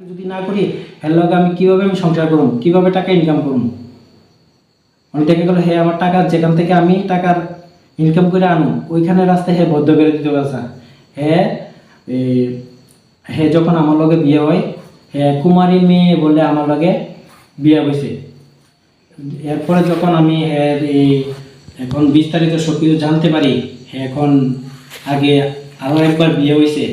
যদি না করি এর লগে আমি কীভাবে আমি সংসার করুম? কীভাবে টাকা ইনকাম করুম? আমি দেখে গেল হে আমার টাকা যেখান থেকে আমি টাকার ইনকাম করে আনুম ওইখানে রাস্তায় হে বদ্ধ করে দিতে পারছে। হে এ, হে যখন আমার লগে বিয়ে হয় হে কুমারী মেয়ে বলে আমার লগে বিয়ে হয়েছে এরপরে যখন আমি এর এই এখন বিস্তারিত সব কিছু জানতে পারি এখন আগে আরও একবার বিয়ে হয়েছে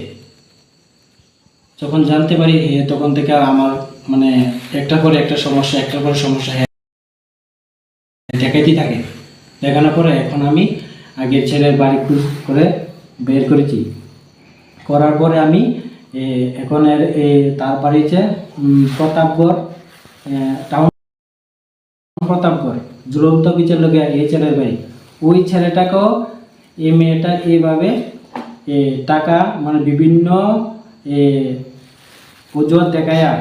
যখন জানতে পারি তখন থেকে আমার মানে একটা পরে একটা সমস্যা, একটা পরে সমস্যা হে দেখাইতেই থাকে। দেখানোর পরে এখন আমি আগের ছেলের বাড়ি খুঁজ করে বের করেছি। করার পরে আমি এখন এর তার বাড়িতে প্রতাপগড় টাউন প্রতাপগড় ঝুলন্ত বিচের লোকে এই ছেলের বাড়ি। ওই ছেলেটাকেও এই মেয়েটা এইভাবে টাকা মানে বিভিন্ন এ, অজুহাত দেখায়া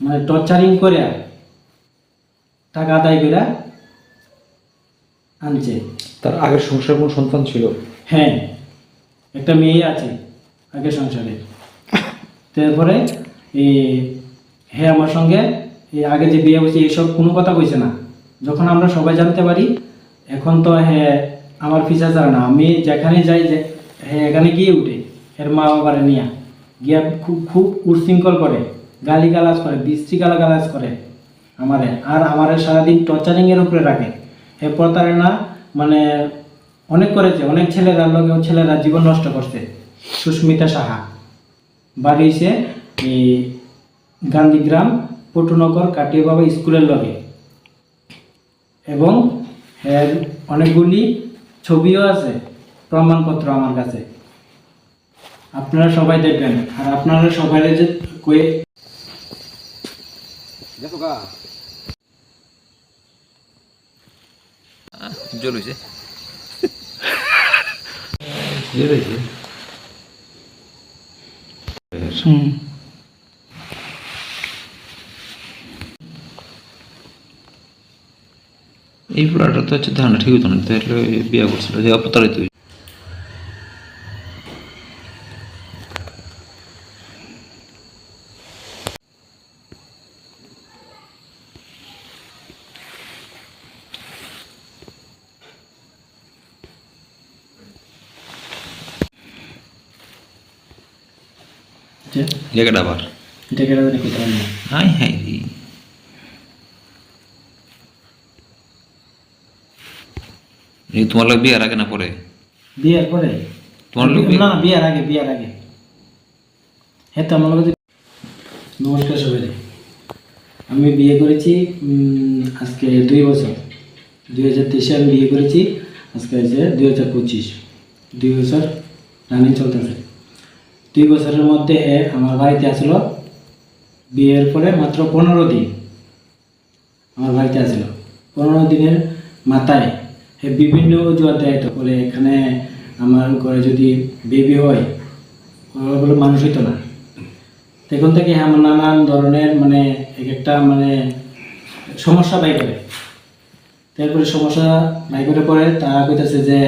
মানে টর্চারিং করে টাকা আদায় করে আনছে। তার আগের সংসার কোনো সন্তান ছিল? হ্যাঁ একটা মেয়ে আছে আগের সংসারে। তারপরে এই হ্যাঁ আমার সঙ্গে এই আগে যে বিয়ে হয়েছে এইসব কোনো কথা কইছে না। যখন আমরা সবাই জানতে পারি এখন তো হ্যাঁ আমার পিছা ছাড়া না। আমি যেখানে যাই যে হ্যাঁ এখানে গিয়ে উঠে এর মা বাবার নিয়ে। গিয়া খুব খুব উশৃঙ্খল করে গালি গালাজ করে বৃষ্টি গালা গালাজ করে আমারে। আর আমারে সারাদিন টর্চারিং এর উপরে রাখে। এ প্রতারণা মানে অনেক করেছে, অনেক ছেলেরা লগেও ছেলেরা জীবন নষ্ট করছে। সুস্মিতা সাহা। বাড়ি এসে এই গান্ধীগ্রাম, পটুনগর কাটিয়ে বাবা স্কুলের লগে। এবং এর অনেকগুলি ছবিও আছে, প্রমাণপত্র আমার কাছে। আপনারা সবাই দেখবেন। আর আপনারা সবাই যে কয়ে জল হয়েছে হুম। এই পোলাটা তো হচ্ছে ধারণা ঠিক হতো না তাহলে বিয়া করছিল যে অপতারিত হয়েছে। যে আবার। এটা কেটে দেখতে পারেন না হাই হাই রে এই তোমার লোক বিয়ার আগে না পরে? বিয়ের পরে? তোমার লোক না না বিয়ের আগে বিয়ের আগে। হ্যাঁ তো আমার নমস্কার সবাই আমি বিয়ে করেছি আজকে দুই বছর। দুই হাজার তেইশে আমি বিয়ে করেছি আজকে হচ্ছে দুই হাজার পঁচিশ। দুই বছর রানিং চলতেছে। দুই বছরের মধ্যে আমার বাড়িতে আসলো। বিয়ের পরে মাত্র পনেরো দিন আমার বাড়িতে আসলো। পনেরো দিনের মাথায় এ বিভিন্ন অজুহাত দেয় তো, বলে এখানে আমার ঘরে যদি বেবি হয় বলে মানুষ হইতো না। তখন থেকে আমার নানান ধরনের মানে এক একটা মানে সমস্যা বাই করে। তারপরে সমস্যা বাই করে পরে তারা কইতেছে যে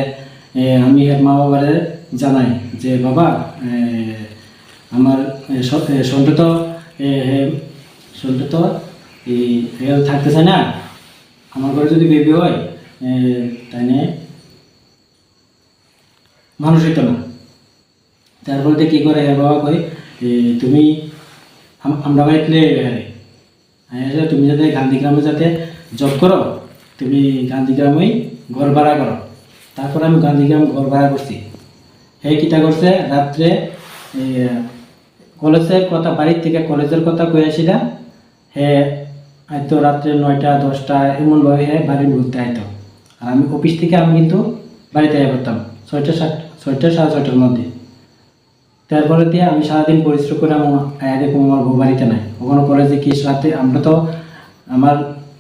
আমি এর মা বাবারে জানাই যে বাবা আমার এ, স- এ, সন্তান তো এ, এ, সন্তান তো এই থাকতে চায় না। আমার ঘরে যদি বেবি হয় তাই মানুষ হইতো না। তারপরে কি করে হে বাবা কই তুমি আম- আমরা বাড়িতে হ্যাঁ হ্যাঁ তুমি যাতে গান্ধীগ্রামে যাতে জব করো তুমি গান্ধীগ্রামেই ঘর ভাড়া করো। তারপরে আমি গান্ধীগ্রাম ঘর ভাড়া করছি। হে কিটা করছে? রাত্রে কলেজের কথা, বাড়ির থেকে কলেজের কথা কয়ে আসিলা? হে হয়তো রাত্রে নয়টা, দশটা এমনভাবে হে বাড়ি ঘুরতে আইতো। আর আমি অফিস থেকে আমি কিন্তু বাড়িতে আয় করতাম ছয়টা সাত, ছয়টা সাড়ে ছয়টার মধ্যে। তারপরে দিয়ে আমি সারাদিন পরিশ্রম করে আমার এরকম আমার বউ বাড়িতে নাই। ওখানে কলেজে কি রাতে আমরা তো, আমার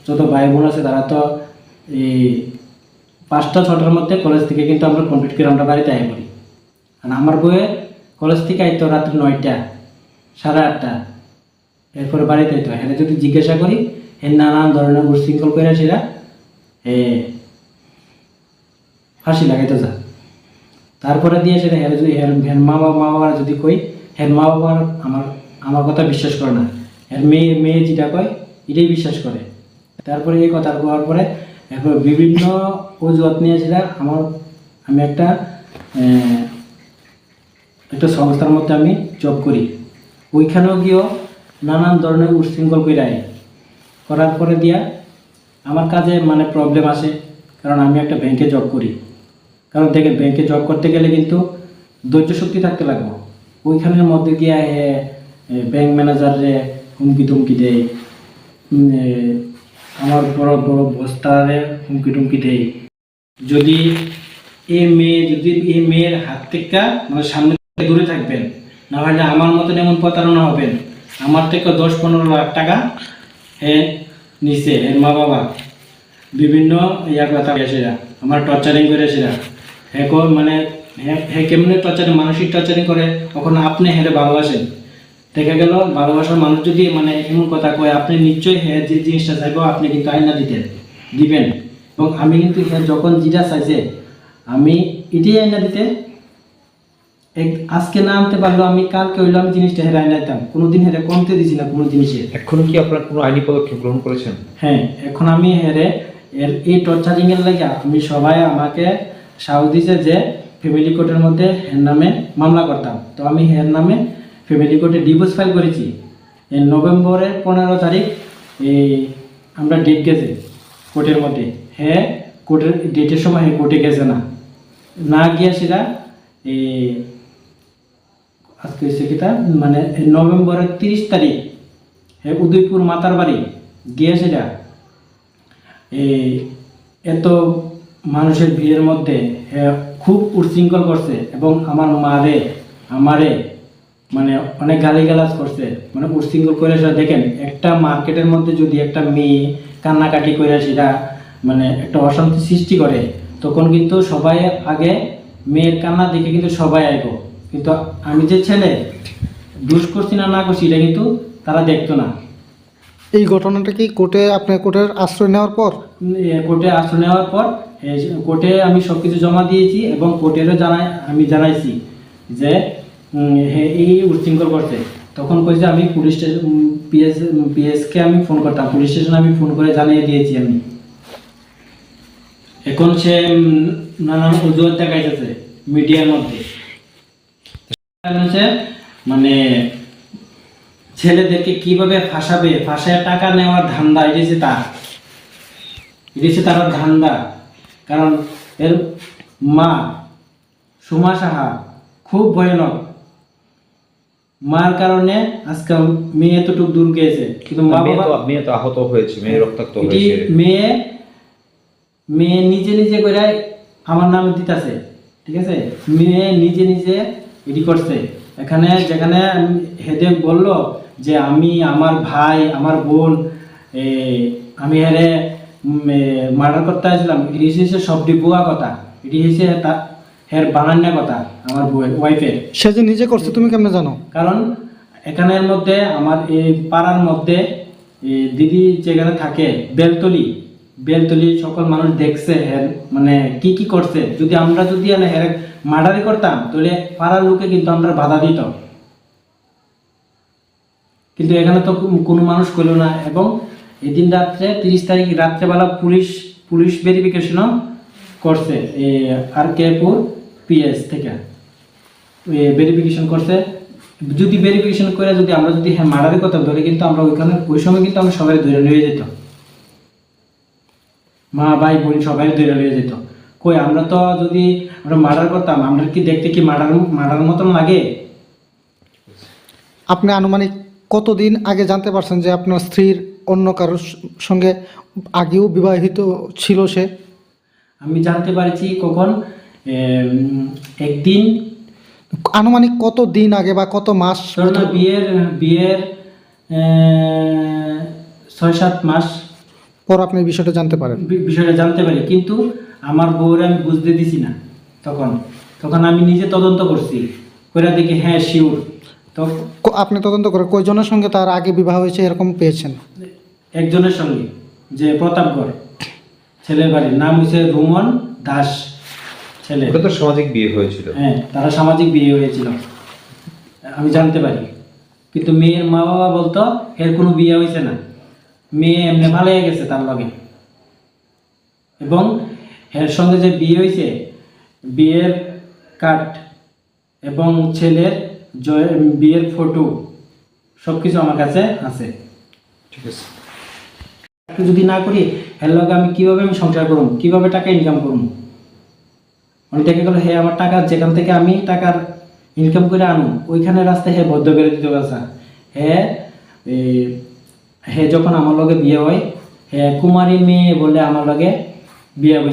যত ভাই বোন আছে তারা তো এই পাঁচটা, ছটার মধ্যে কলেজ থেকে কিন্তু আমরা কমপ্লিট করে আমরা বাড়িতে আই করি আর আমার বউয়ের কলেজ থেকে আইতো রাত্রে নয়টা, সাড়ে আটটা। এরপরে বাড়িতে আইতো। এখানে যদি জিজ্ঞাসা করি এর নানান ধরনের উশৃঙ্খল করে সেটা এ ফাঁসি লাগাইতে যা। তারপরে দিয়ে সেটা হের যদি হের হের মা বাবা মা বাবা যদি কই, হের মা বাবার আমার আমার কথা বিশ্বাস করে না। আর মেয়ে মেয়ে যেটা কয়, এটাই বিশ্বাস করে। তারপরে এই কথা কোয়ার পরে এখন বিভিন্ন অজুহাত নিয়েছিল আমার আমি একটা একটা সংস্থার মধ্যে আমি জব করি। ওইখানেও গিয়েও নানান ধরনের উশৃঙ্খল করে করার পরে দিয়া আমার কাজে মানে প্রবলেম আসে কারণ আমি একটা ব্যাংকে জব করি। কারণ দেখেন ব্যাংকে জব করতে গেলে কিন্তু ধৈর্য শক্তি থাকতে লাগবো। ওইখানের মধ্যে গিয়া এ, এ, ব্যাংক ম্যানেজারে হুমকি টুমকি দেয়। আমার বড় বড় বস্তারে হুমকি টুমকি দেয়। যদি এই মেয়ে যদি এই মেয়ের হাত থেকে মানে সামনে দূরে থাকবেন। না হলে আমার মতন এমন প্রতারণা হবেন। আমার থেকে দশ পনেরো লাখ টাকা হে নিছে, এর মা বাবা। বিভিন্ন ইয়া কথা এসেরা, আমার টর্চারিং করে এসেরা। হে কো মানে হে- হে কেমনে টর্চারিং মানসিক টর্চারিং করে, কখনো আপনি হেরে ভালোবাসেন? দেখা গেল, ভালোবাসার মানুষ যদি মানে এমন কথা কয়, আপনি নিশ্চয়ই হ্যাঁ যে জিনিসটা চাইব, আপনি কিন্তু আইনা দিতেন, দিবেন। এবং আমি কিন্তু হ্যাঁ যখন যেটা চাইছে, আমি এটাই আইনা দিতে এক- আজকে না আনতে পারল আমি কালকে হইল আমি জিনিসটা হেরে আইনা দিতাম কোনোদিন হেরে কমতে দিছি না কোনো জিনিসের এখনও কি আপনার কোনো আইনি পদক্ষেপ গ্রহণ করেছেন? হ্যাঁ এখন আমি হেরে এর এই টর্চারিং এর লাগে আমি সবাই আমাকে সাহস দিছে যে ফ্যামিলি কোর্টের মধ্যে হের নামে মামলা করতাম। তো আমি হের নামে ফ্যামিলি কোর্টে ডিভোর্স ফাইল করেছি। এই নভেম্বরের পনেরো তারিখ এই আমরা ডেট গেছে কোর্টের মধ্যে। হ্যাঁ কোর্টের ডেটের সময় হ্যাঁ কোর্টে গেছে না। না গিয়ে সেটা এই আজকে হচ্ছে মানে নভেম্বরের তিরিশ তারিখ উদয়পুর মাতার বাড়ি, গিয়ে সেটা এই এত মানুষের ভিড়ের মধ্যে খুব উচ্ছৃঙ্খল করছে, এবং আমার মারে, আমারে মানে অনেক গালিগালাজ করছে মানে উচ্ছৃঙ্খল করে সেটা দেখেন, একটা মার্কেটের মধ্যে যদি একটা মেয়ে কান্নাকাটি করে সেটা মানে একটা অশান্তি সৃষ্টি করে, তখন কিন্তু সবাই আগে মেয়ের কান্না দেখে কিন্তু সবাই আইব। কিন্তু আমি যে ছেলে দুষ করছি না না করছি এটা কিন্তু তারা দেখতো না। এই ঘটনাটা কি কোর্টে আপনার কোর্টের আশ্রয় নেওয়ার পর? এ, কোর্টে আশ্রয় নেওয়ার পর এ, কোর্টে আমি সব কিছু জমা দিয়েছি এবং কোর্টেরও জানাই আমি জানাইছি যে উম, হে- এই উচ্ছৃঙ্খল করছে। তখন কইছে আমি পুলিশ স্টেশন পিএস পিএসকে আমি ফোন করতাম। পুলিশ স্টেশনে আমি ফোন করে জানিয়ে দিয়েছি আমি। এখন সে উম, নানান অজুহাত দেখাইতেছে মিডিয়ার মধ্যে। হচ্ছে মানে ছেলেদেরকে কীভাবে ফাঁসাবে? ফাঁসায় টাকা নেওয়ার ধান্দা এটা হচ্ছে তার এটা হচ্ছে তার ধান্দা। কারণ এর মা সুমা সাহা খুব ভয়ানক। মার কারণে আজকে মেয়ে এতটুকু দূর গিয়েছে। কিন্তু মা বাবা মেয়ে তো আহত হয়েছে মেয়ে রক্তাক্ত হয়েছে। মেয়ে মেয়ে নিজে নিজে করে আমার নাম দিতেছে ঠিক আছে? মেয়ে নিজে নিজে এটি করছে। এখানে যেখানে হেদে বলল যে আমি আমার ভাই আমার বোন আমি হেরে মার্ডার করতে আসলাম। এটি হচ্ছে সবটি বুয়া কথা। এটি হচ্ছে তা হের বানান্যা কথা আমার বউয়ের ওয়াইফের সে যে নিজে করছে তুমি কেমনে জানো? কারণ এখানের মধ্যে আমার এই পাড়ার মধ্যে দিদি যেখানে থাকে বেলতলি বেলতলি সকল মানুষ দেখছে হের মানে কি কি করছে। যদি আমরা যদি হের মার্ডারি করতাম, তাহলে পাড়ার লোকে কিন্তু আমরা বাধা দিত। কিন্তু এখানে তো কোনো মানুষ করল না। এবং এদিন রাত্রে, তিরিশ তারিখ রাত্রেবেলা পুলিশ পুলিশ ভেরিফিকেশনও করছে আর কেপুর পিএস থেকে। ভেরিফিকেশন করছে। যদি ভেরিফিকেশন করে যদি আমরা যদি হ্যাঁ মার্ডারি করতাম ধরে কিন্তু আমরা ওইখানে, ওই সময় কিন্তু আমরা সবাই ধরে নিয়ে যেত মা ভাই বোন সবাই ধরে নিয়ে যেত। কই আমরা তো যদি আমরা মার্ডার করতাম আমরা কি দেখতে কি মার্ডার মার্ডার মতন লাগে? আপনি আনুমানিক কতদিন আগে জানতে পারছেন যে আপনার স্ত্রীর অন্য কারোর সঙ্গে আগেও বিবাহিত ছিল সে? আমি জানতে পারছি কখন একদিন। আনুমানিক কত দিন আগে বা কত মাস বিয়ের বিয়ের ছয় সাত মাস। পর আপনি বিষয়টা জানতে পারেন। বিষয়টা জানতে পারি কিন্তু আমার বউরে আমি বুঝতে দিছি না তখন। তখন আমি নিজে তদন্ত করছি করে দেখি হ্যাঁ শিওর তো আপনি তদন্ত করে কয়জনের সঙ্গে তার আগে বিবাহ হয়েছে এরকম পেয়েছেন? একজনের সঙ্গে যে প্রতাপগড় ছেলের বাড়ির। নাম হচ্ছে রুমন দাস ছেলে। ওটা তো সামাজিক বিয়ে হয়েছিল। হ্যাঁ তারা সামাজিক বিয়ে হয়েছিল। আমি জানতে পারি। কিন্তু মেয়ের মা বাবা বলতো এর কোনো বিয়ে হয়েছে না। মেয়ে এমনি ভালো হয়ে গেছে তার লগে। এবং এর সঙ্গে যে বিয়ে হয়েছে বিয়ের কার্ড এবং ছেলের জয় বিয়ের ফটো সব কিছু আমার কাছে আছে। ঠিক আছে। যদি না করি এর লগে আমি কীভাবে আমি সংসার করুম? কীভাবে টাকা ইনকাম করুম? মানে দেখে গেল হে আমার টাকা যেখান থেকে আমি টাকার ইনকাম করে আনুম ওইখানে রাস্তায় হে বদ্ধ করে দিতে পারছে হে এ, হে যখন আমার লগে বিয়ে হয় হে কুমারী মেয়ে বলে আমার লগে বিয়ে হয়েছে